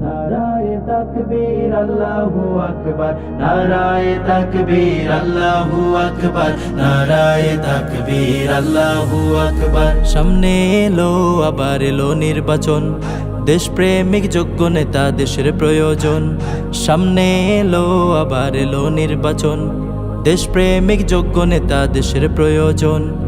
নারায়ে তাকবীর, আল্লাহু আকবার। নারায়ে তাকবীর, আল্লাহু আকবার। নারায়ে তাকবীর, আল্লাহু আকবার। সামনে এলো আবার এলো নির্বাচন। দেশপ্রেমিক যোগ্য নেতা, দেশের প্রয়োজন। সামনে এলো আবার এলো নির্বাচন। দেশপ্রেমিক যোগ্য নেতা, দেশের প্রয়োজন।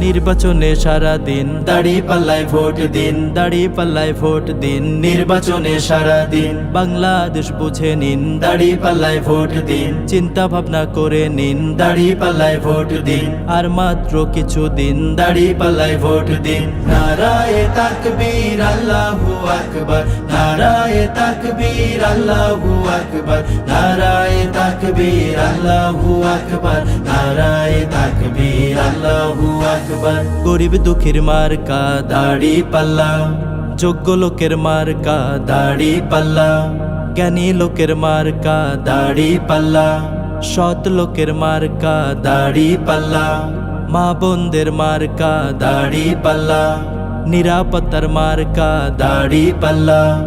নির্বাচনে সারা দিন। দাড়ি পাল্লায় ভোট দিন, দাড়ি পাল্লায় ভোট দিন। নির্বাচনে সারা দিন বাংলাদেশ বুঝে নিন, দাড়ি পাল্লায় ভোট দিন। চিন্তা ভাবনা করে নিন, দাড়ি পাল্লায় ভোট দিন। আর মাত্র কিছু দিন, দাড়ি পাল্লায় ভোট দিন। নারায়ে তাকবীর, আল্লাহু আকবার। নারায়ে তাকবীর, আল্লাহু আকবার। নারায়ে তাকবীর আল্লাহু আকবার। নারায়ে তাকবীর, আল্লাহু আকবার। গরিব দুঃখীর মার্কা, দাড়ি পাল্লা। যোগ্য লোকের মার্কা, দাড়ি পাল্লা। জ্ঞানী লোকের মার্কা, দাড়ি পাল্লা। সৎ লোকের মার্কা, দাড়ি পাল্লা। মা বোনদের মার্কা, দাড়ি পাল্লা। নিরাপত্তার মার্কা, দাড়ি পাল্লা।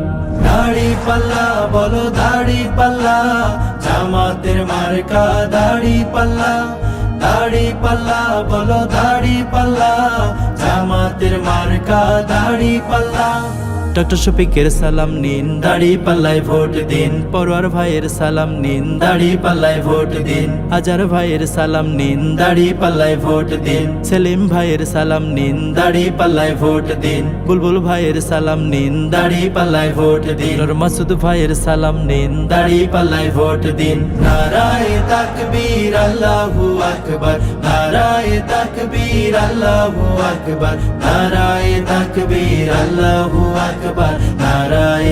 দাড়ি পাল্লা, বলো দাড়ি পাল্লা, জামাতের মার্কা দাড়ি পাল্লা। দাড়ি পাল্লা, বলো দাড়ি পাল্লা, জামাতের মার্কা দাড়ি পাল্লা। ডক্টর শফিকের সালাম নিন। দাড়ি পাল্লায় ভোট দিন। পরোয়ার ভাইয়ের সালাম নিন। দাড়ি পাল্লায় ভোট দিন। হাজার ভাইয়ের সালাম নিন। দাড়ি পাল্লায় ভোট দিন। সেলিম ভাইয়ের সালাম নিন। দাড়ি পাল্লায় ভোট দিন। বুলবুল ভাইয়ের সালাম নিন। দাড়ি পাল্লায় ভোট দিন। মাসুদ ভাইয়ের সালাম নিন। দাড়ি পাল্লায় ভোট দিন। নারায়ে তাকবীর আল্লাহু আকবার। নারায়ে তাকবীর আল্লাহু আকবার। নারায়ে তাকবীর আল্লাহু আকবার। নারায়ে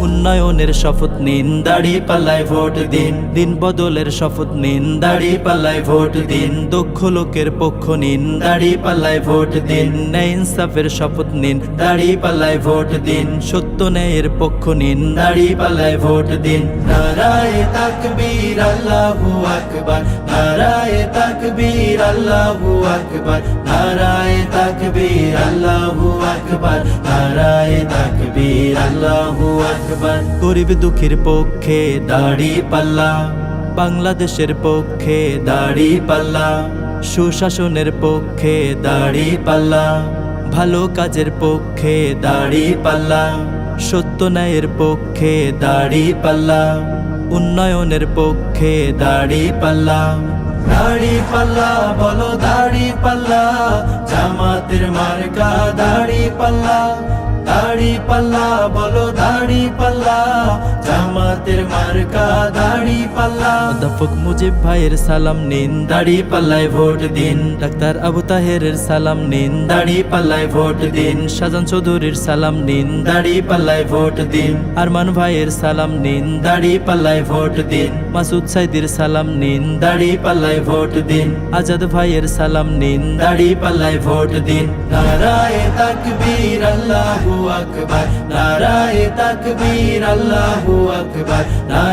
উন্নয়নের শপথ নিন, দাড়ি পাল্লায় ভোট দিন। দিন বদলের শপথ নিন, দাড়ি পাল্লায় ভোট দিন। দক্ষ লোকের পক্ষ নিন, দাড়ি পাল্লায় ভোট দিন। ন্যায় ইনসাফের শপথ নিন, দাড়ি পাল্লায় ভোট দিন। সত্য ন্যায়ের পক্ষ নিন, দাড়ি পাল্লায় ভোট দিন। নারায়ে তাকবীর আল্লাহু আকবার, নারায়ে তাকবীর আল্লাহু আকবার, নারায়ে তাকবীর আল্লাহু আকবার আল্লাহু গরিব দুঃখীর পক্ষে দাড়ি পাল্লা, বাংলাদেশের পক্ষে দাড়ি পাল্লা, সুশাসনের পক্ষে দাড়ি পাল্লা, ভালো কাজের পক্ষে দাড়ি পাল্লা, সত্য ন্যায়ের পক্ষে দাড়ি পাল্লা, উন্নয়নের পক্ষে দাড়ি পাল্লা। দাড়ি পাল্লা, বলো দাড়ি পাল্লা, জামাতের মার্কা দাড়ি পাল্লা। দাড়ি পাল্লা, বলো দাড়ি পাল্লা, জামাতের মার্কা দাড়ি পাল্লা। অধ্যাপক মুজিব ভাইয়ের সালাম নিন। দাড়ি পাল্লায় ভোট দিন। ডাক্তার আবু তাহেরের সালাম নিন। দাড়ি পাল্লায় ভোট দিন। সাজান চৌধুরীর সালাম নিন। দাড়ি পাল্লায় ভোট দিন। আরমান ভাইয়ের সালাম নিন। দাড়ি পাল্লায় ভোট দিন। মাসুদ সাইদির সালাম নিন। দাড়ি পাল্লায় ভোট দিন। আজাদ ভাইয়ের সালাম নিন। দাড়ি পাল্লায় ভোট দিন। নারায়ে তাকবীর আল্লাহু আকবার। নারায়ে তাকবীর আল্লাহু আকবার।